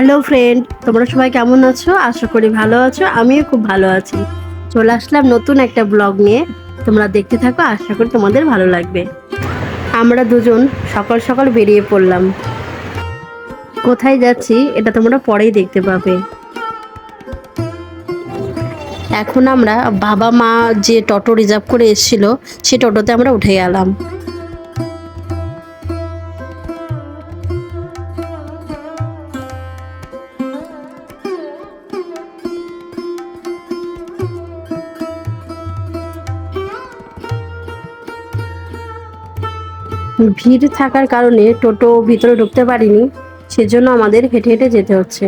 Hello friend, তোমরা সবাই কেমন আছো? আশা করি ভালো আছো, আমিও খুব ভালো আছি। চলে আসলাম নতুন একটা ব্লগ নিয়ে। তোমরা দেখতে থাকো, আশা করি তোমাদের ভালো লাগবে। আমরা দুজন সকাল সকাল বেরিয়ে পড়লাম। কোথায় যাচ্ছি, এটা তোমরা পরেই দেখতে পাবে। এখন আমরা বাবা মা যে টোটো রিজার্ভ করে এসেছিল, সে টোটোতে আমরা উঠে গেলাম। ভিড় থাকার কারণে টোটো ভিতরে ঢুকতে পারিনি, সেজন্য আমাদের হেঁটে হেঁটে যেতে হচ্ছে।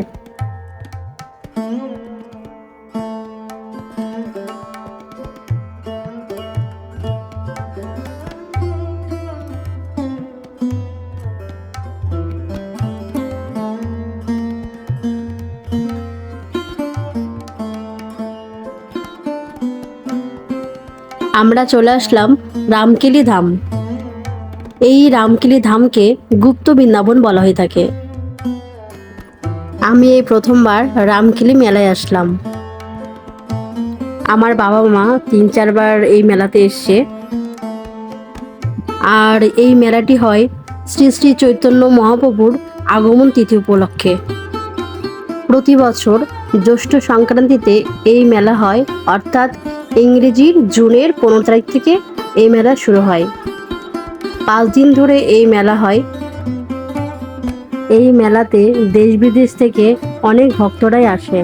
আমরা চলে আসলাম রামকেলি ধাম। এই রামকেলি ধামকে গুপ্ত বৃন্দাবন বলা হয়ে থাকে। আমি এই প্রথমবার রামকেলি মেলায় আসলাম। আমার বাবা মা তিন চারবার এই মেলাতে এসছে। আর এই মেলাটি হয় শ্রী শ্রী চৈতন্য মহাপ্রভুর আগমন তিথি উপলক্ষে। প্রতি বছর জ্যৈষ্ঠ সংক্রান্তিতে এই মেলা হয়, অর্থাৎ ইংরেজির জুনের পনেরো তারিখ থেকে এই মেলা শুরু হয়। পাঁচ দিন ধরে এই মেলা হয়। এই মেলাতে দেশ বিদেশ থেকে অনেক ভক্তরাই আসে।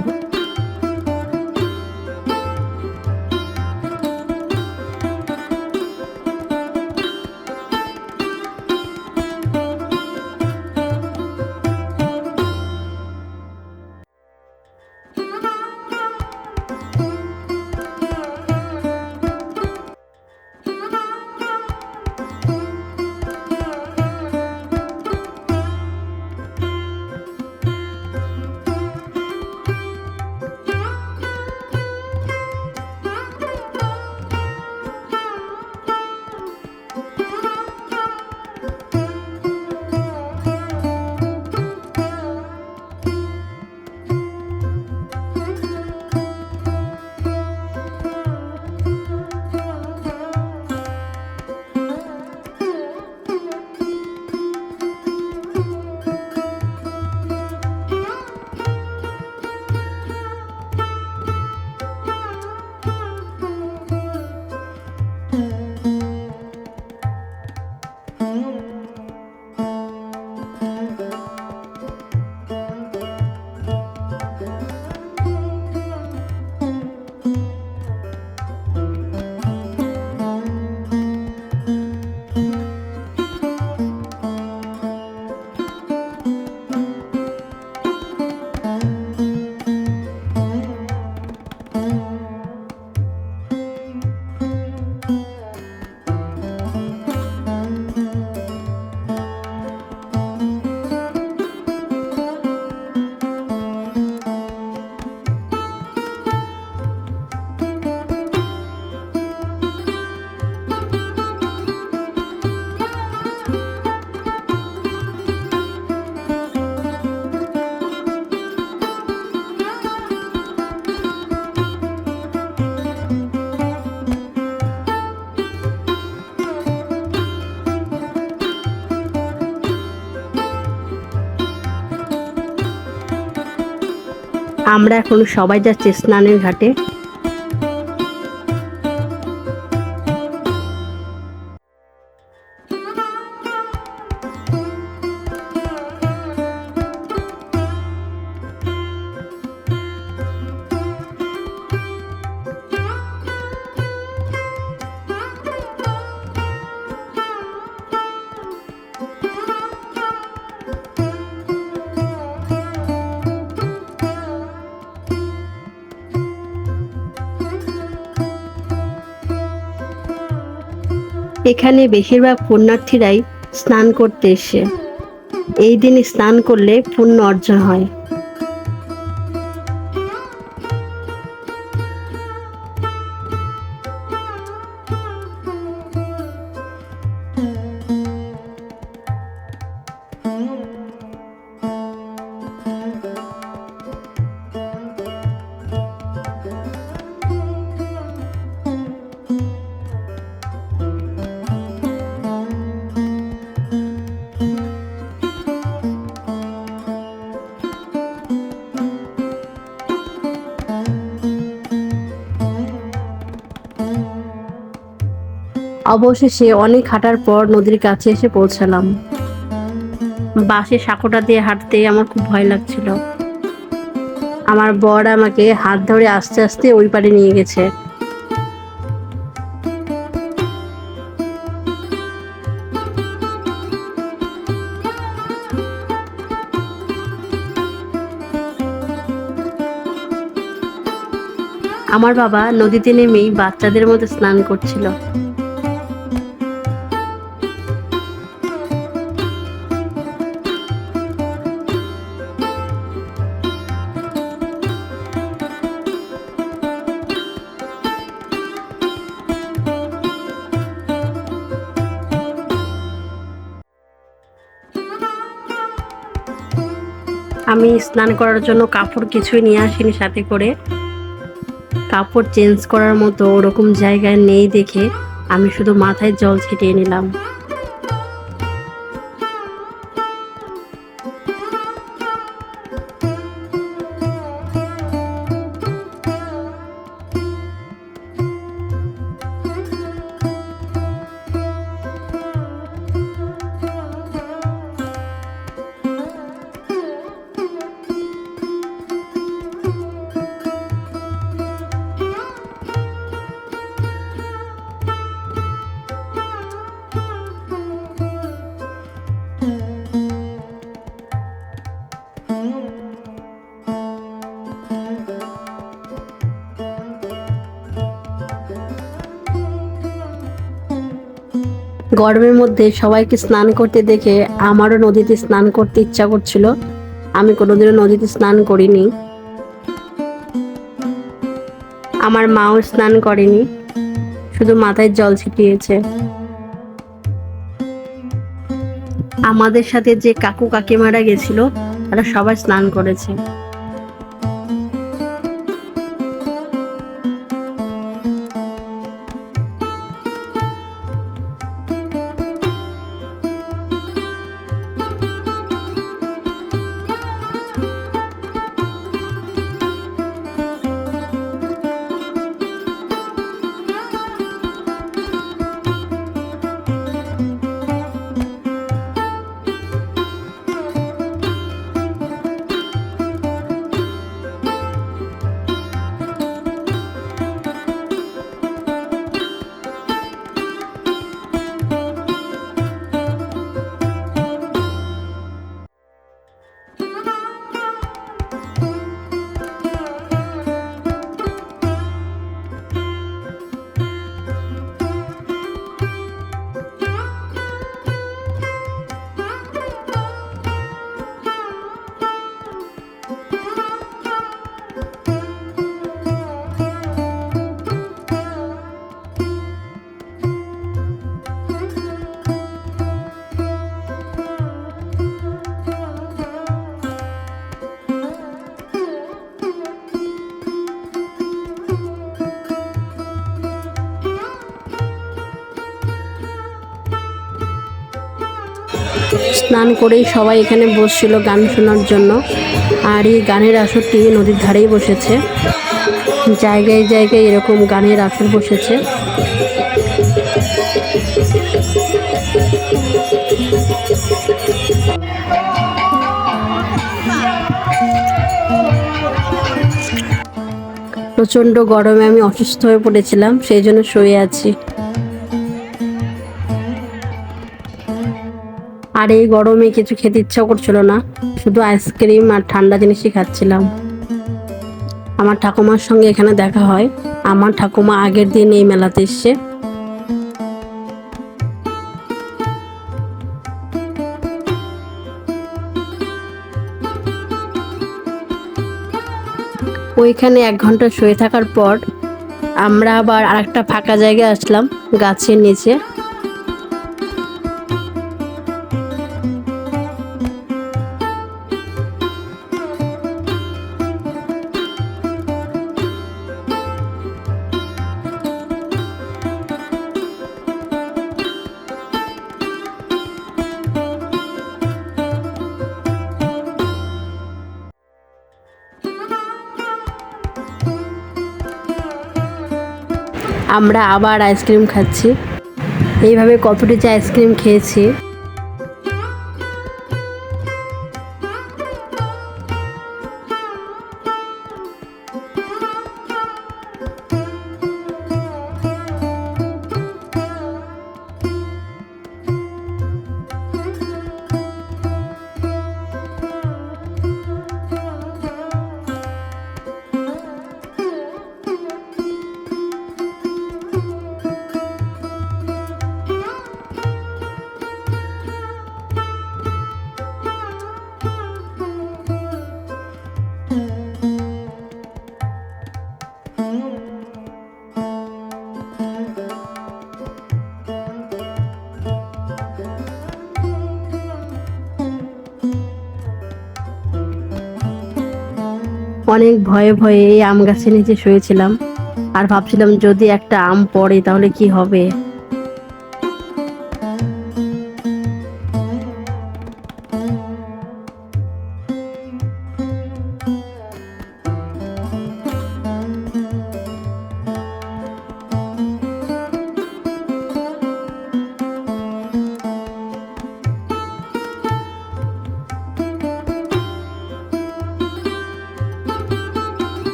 আমরা এখন সবাই যাচ্ছি স্নানের ঘাটে। এখানে বেশিরভাগ পুণ্যার্থীরাই স্নান করতে এসে। এই দিন স্নান করলে পুণ্য অর্জন হয়। অবশেষে অনেক হাঁটার পর নদীর কাছে এসে পৌঁছালাম। বাসে সাঁকোটা দিয়ে হাঁটতে আমার খুব ভয় লাগছিল। আমার বর আমাকে হাত ধরে আস্তে আস্তে ওই পারে নিয়ে গেছে। আমার বাবা নদীতে নেমেই বাচ্চাদের মতো স্নান করছিল। আমি স্নান করার জন্য কাপড় কিছুই নিয়ে আসিনি সাথে করে। কাপড় চেঞ্জ করার মতো ওরকম জায়গায় নেই দেখে আমি শুধু মাথায় জল ছিটিয়ে নিলাম। গরমের মধ্যে সবাইকে স্নান করতে দেখে আমারও নদীতে স্নান করতে ইচ্ছা করছিল। আমি কোনোদিনও নদীতে স্নান করিনি। আমার মাও স্নান করেনি। শুধু মাথায় জল ছিটিয়েছে। আমাদের সাথে যে কাকু কাকিমারা গেছিল তারা সবাই স্নান করেছে। স্নান করেই সবাই এখানে বসছিল গান শোনার জন্য। আর এই গানের আসরটি নদীর ধারেই বসেছে। জায়গায় জায়গায় এরকম গানের আসর বসেছে। প্রচণ্ড গরমে আমি অসুস্থ হয়ে পড়েছিলাম, সেই জন্য শুয়ে আছি। আর এই গরমে কিছু খেতে ইচ্ছা করছিল না। শুধু আইসক্রিম আর ঠান্ডা জিনিসই খাচ্ছিলাম। আমার ঠাকুমার সঙ্গে এখানে দেখা হয়। আমার ঠাকুমা আগের দিন এই মেলাতে এসছে। ওইখানে এক ঘণ্টা শুয়ে থাকার পর আমরা আবার আরেকটা ফাঁকা জায়গায় আসলাম, গাছের নিচে। আমরা আবার আইসক্রিম খাচ্ছি। এইভাবে কতটি যে আইসক্রিম খেয়েছি। অনেক ভয়ে ভয়ে এই আম গাছের নিচে শুয়েছিলাম। আর ভাবছিলাম যদি একটা আম পড়ে তাহলে কি হবে?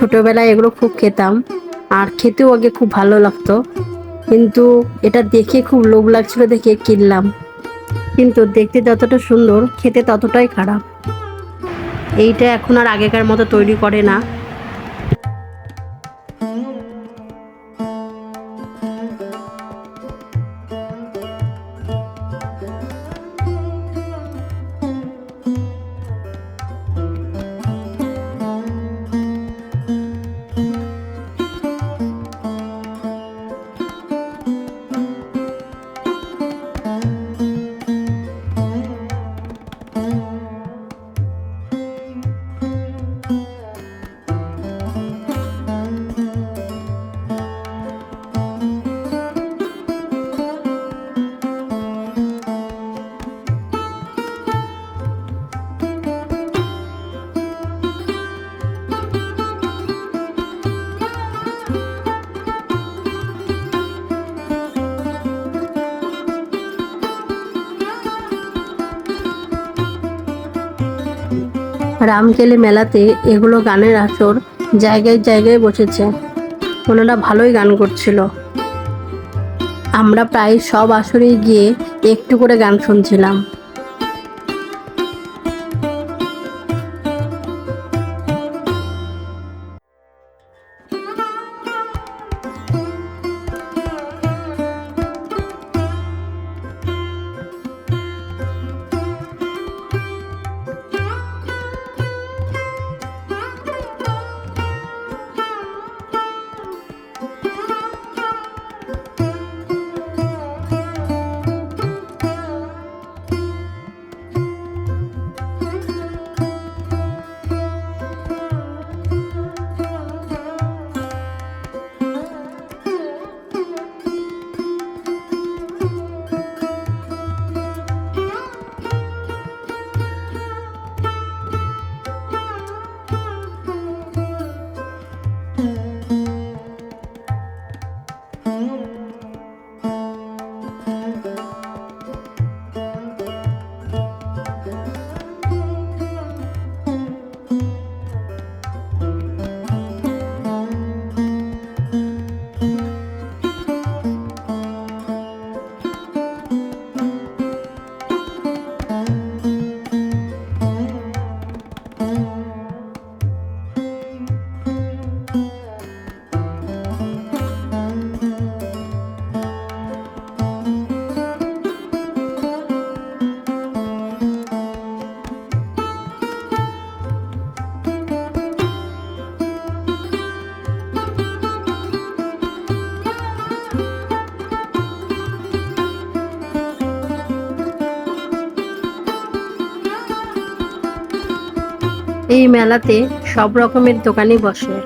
ছোটবেলায় এগুলো খুব খেতাম। আর খেতেও আগে খুব ভালো লাগতো। কিন্তু এটা দেখে খুব লোভ লাগছিল দেখে কিনলাম। কিন্তু দেখতে যতটা সুন্দর, খেতে ততটাই খারাপ। এইটা এখন আর আগেকার মতো তৈরি করে না। রামকেলে মেলাতে এগুলো গানের আসর জায়গায় জায়গায় বসেছে। ওনারা ভালোই গান করছিল। আমরা প্রায় সব আসরেই গিয়ে একটু করে গান শুনছিলাম। মেলাতে সব রকমের দোকানই বসে।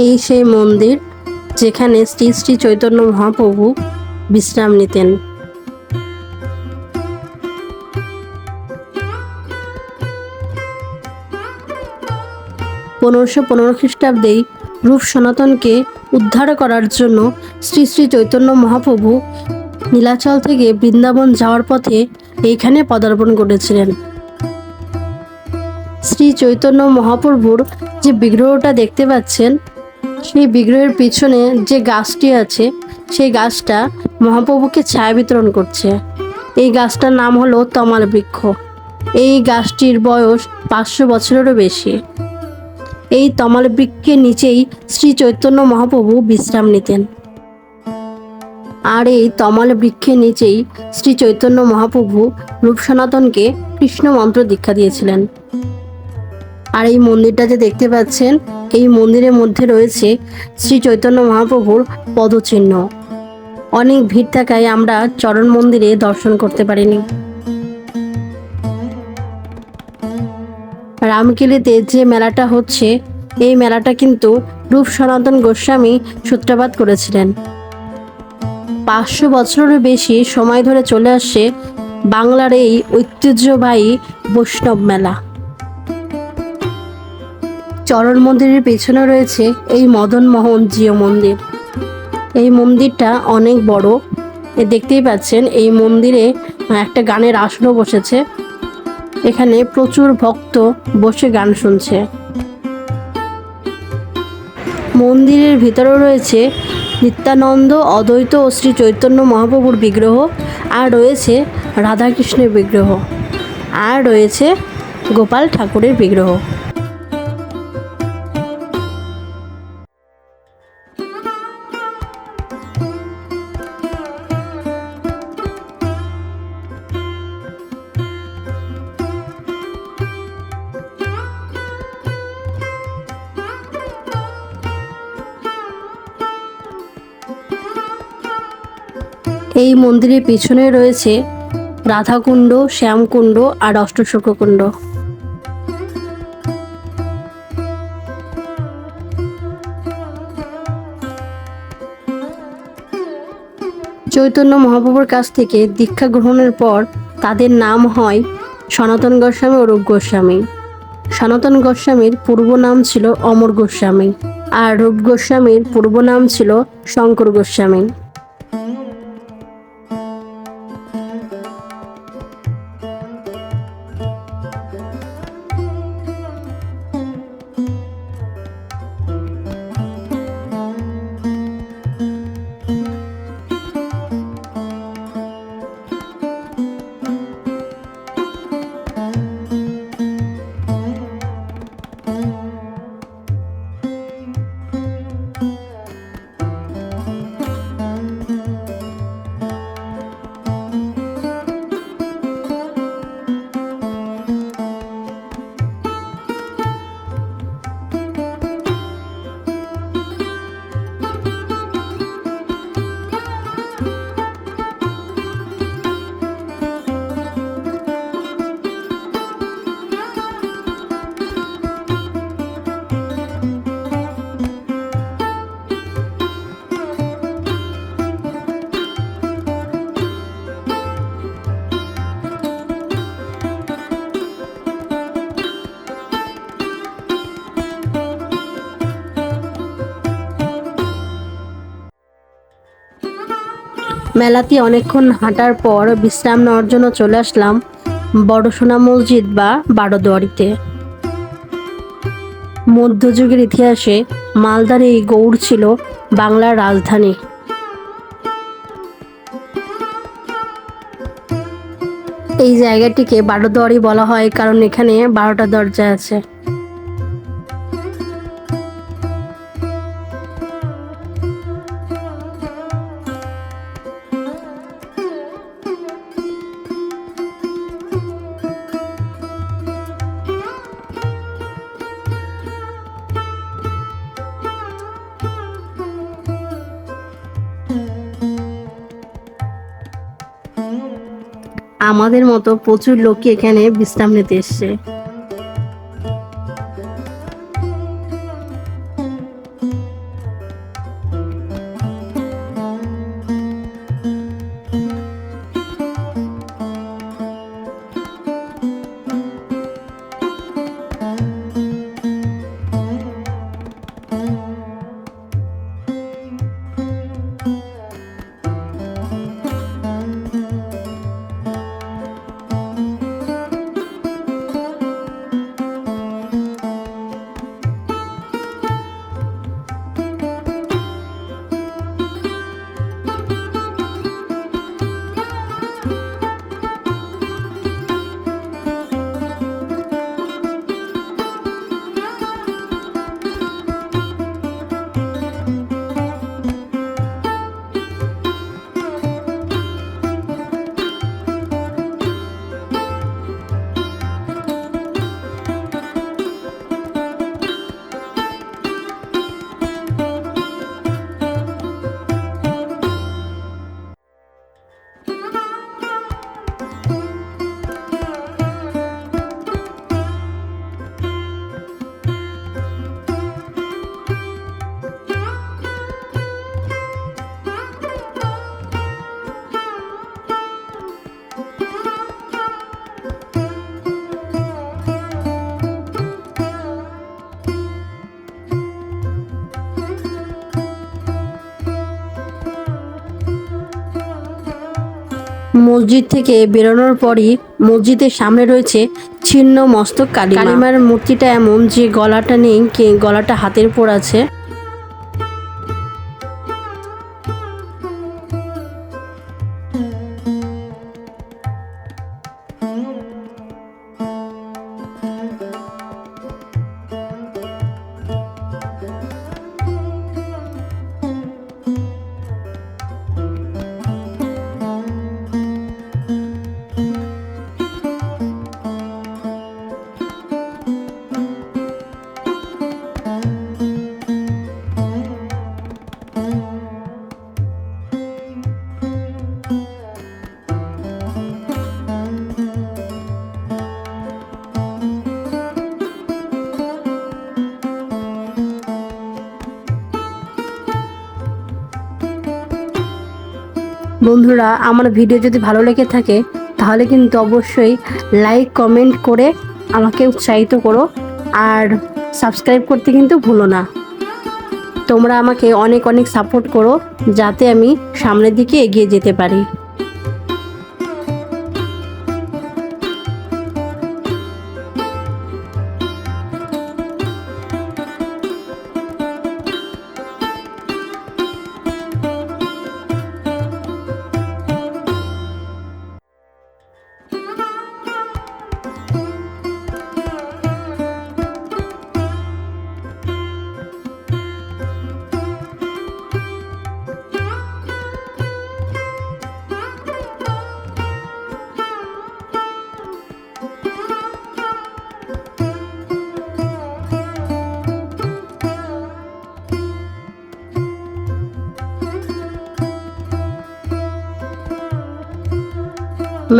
এই সেই মন্দির যেখানে শ্রী শ্রী চৈতন্য মহাপ্রভু বিশ্রাম নিতেন। পনেরোশো পনেরো খ্রিস্টাব্দেই রূপ সনাতনকে উদ্ধার করার জন্য শ্রী শ্রী চৈতন্য মহাপ্রভু নীলাচল থেকে বৃন্দাবন যাওয়ার পথে এইখানে পদার্পণ করেছিলেন। শ্রী চৈতন্য মহাপ্রভুর যে বিগ্রহটা দেখতে পাচ্ছেন, সেই বিগ্রহের পিছনে যে গাছটি আছে, সেই গাছটা মহাপ্রভুকে ছায়া বিতরণ করছে। এই গাছটার নাম হলো তমাল বৃক্ষ। এই গাছটির বয়স পাঁচশো বছরেরও বেশি। এই তমাল বৃক্ষের নিচেই শ্রী চৈতন্য মহাপ্রভু বিশ্রাম নিতেন। আর এই তমাল বৃক্ষের নিচেই শ্রী চৈতন্য মহাপ্রভু রূপ সনাতনকে কৃষ্ণ মন্ত্র দীক্ষা দিয়েছিলেন। আর এই মন্দিরটা যে দেখতে পাচ্ছেন, এই মন্দিরের মধ্যে রয়েছে শ্রী চৈতন্য মহাপ্রভুর পদচিহ্ন। অনেক ভিড় থাকায় আমরা চরণ মন্দিরে দর্শন করতে পারিনি। রামকেলিতে যে মেলাটা হচ্ছে, এই মেলাটা কিন্তু রূপ সনাতন গোস্বামী সূত্রপাত করেছিলেন। পাঁচশো বছরেরও বেশি সময় ধরে চলে আসছে বাংলার এই ঐতিহ্যবাহী বৈষ্ণব মেলা। চরণ মন্দিরের পেছনে রয়েছে এই মদন মোহন জিও মন্দির। এই মন্দিরটা অনেক বড়। দেখতেই পাচ্ছেন, এই মন্দিরে একটা গানের আসনও বসেছে। এখানে প্রচুর ভক্ত বসে গান শুনছে। মন্দিরের ভিতরেও রয়েছে নিত্যানন্দ, অদ্বৈত ও শ্রী চৈতন্য মহাপ্রভুর বিগ্রহ, আর রয়েছে রাধাকৃষ্ণের বিগ্রহ, আর রয়েছে গোপাল ঠাকুরের বিগ্রহ। মন্দিরের পিছনে রয়েছে রাধাকুণ্ড, শ্যামকুণ্ড আর অষ্টশোককুণ্ড। চৈতন্য মহাপ্রভুর কাছ থেকে দীক্ষা গ্রহণের পর তাদের নাম হয় সনাতন গোস্বামী ও রূপ গোস্বামী। সনাতন গোস্বামীর পূর্ব নাম ছিল অমর গোস্বামী আর রূপ গোস্বামীর পূর্ব নাম ছিল শঙ্কর গোস্বামী। মেলাতে অনেকক্ষণ হাঁটার পর বিশ্রাম নেওয়ার জন্য চলে আসলাম বড়সোনা মসজিদ বা বারোদুয়ারিতে। মধ্যযুগের ইতিহাসে মালদার এই গৌড় ছিল বাংলার রাজধানী। এই জায়গাটিকে বারোদুয়ারি বলা হয় কারণ এখানে বারোটা দরজা আছে। আমাদের মতো প্রচুর লোকই এখানে বিশ্রাম নিতে এসছে। মসজিদ থেকে বেরোনোর পরই মসজিদের সামনে রয়েছে ছিন্ন মস্তক কালী কালিমার মূর্তিটা এমন যে গলাটা নেই গলাটা হাতের পর আছে। বন্ধুরা, আমার ভিডিও যদি ভালো লেগে থাকে, তাহলে কিন্তু অবশ্যই লাইক কমেন্ট করে আমাকে উৎসাহিত করো। আর সাবস্ক্রাইব করতে কিন্তু ভুলো না। তোমরা আমাকে অনেক অনেক সাপোর্ট করো, যাতে আমি সামনের দিকে এগিয়ে যেতে পারি।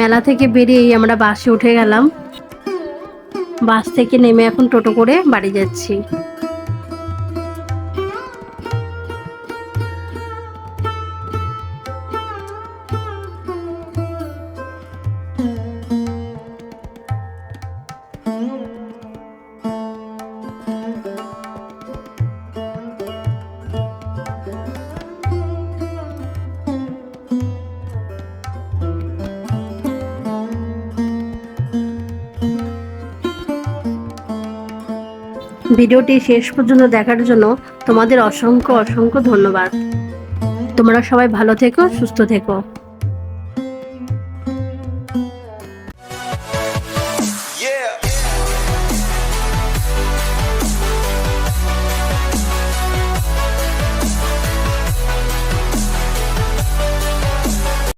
মেলা থেকে বেরিয়েই আমরা বাসে উঠে গেলাম। বাস থেকে নেমে এখন টোটো করে বাড়ি যাচ্ছি। ভিডিওটি শেষ পর্যন্ত দেখার জন্য তোমাদের অসংখ্য অসংখ্য ধন্যবাদ। তোমরা সবাই ভালো থেকো, সুস্থ থেকো।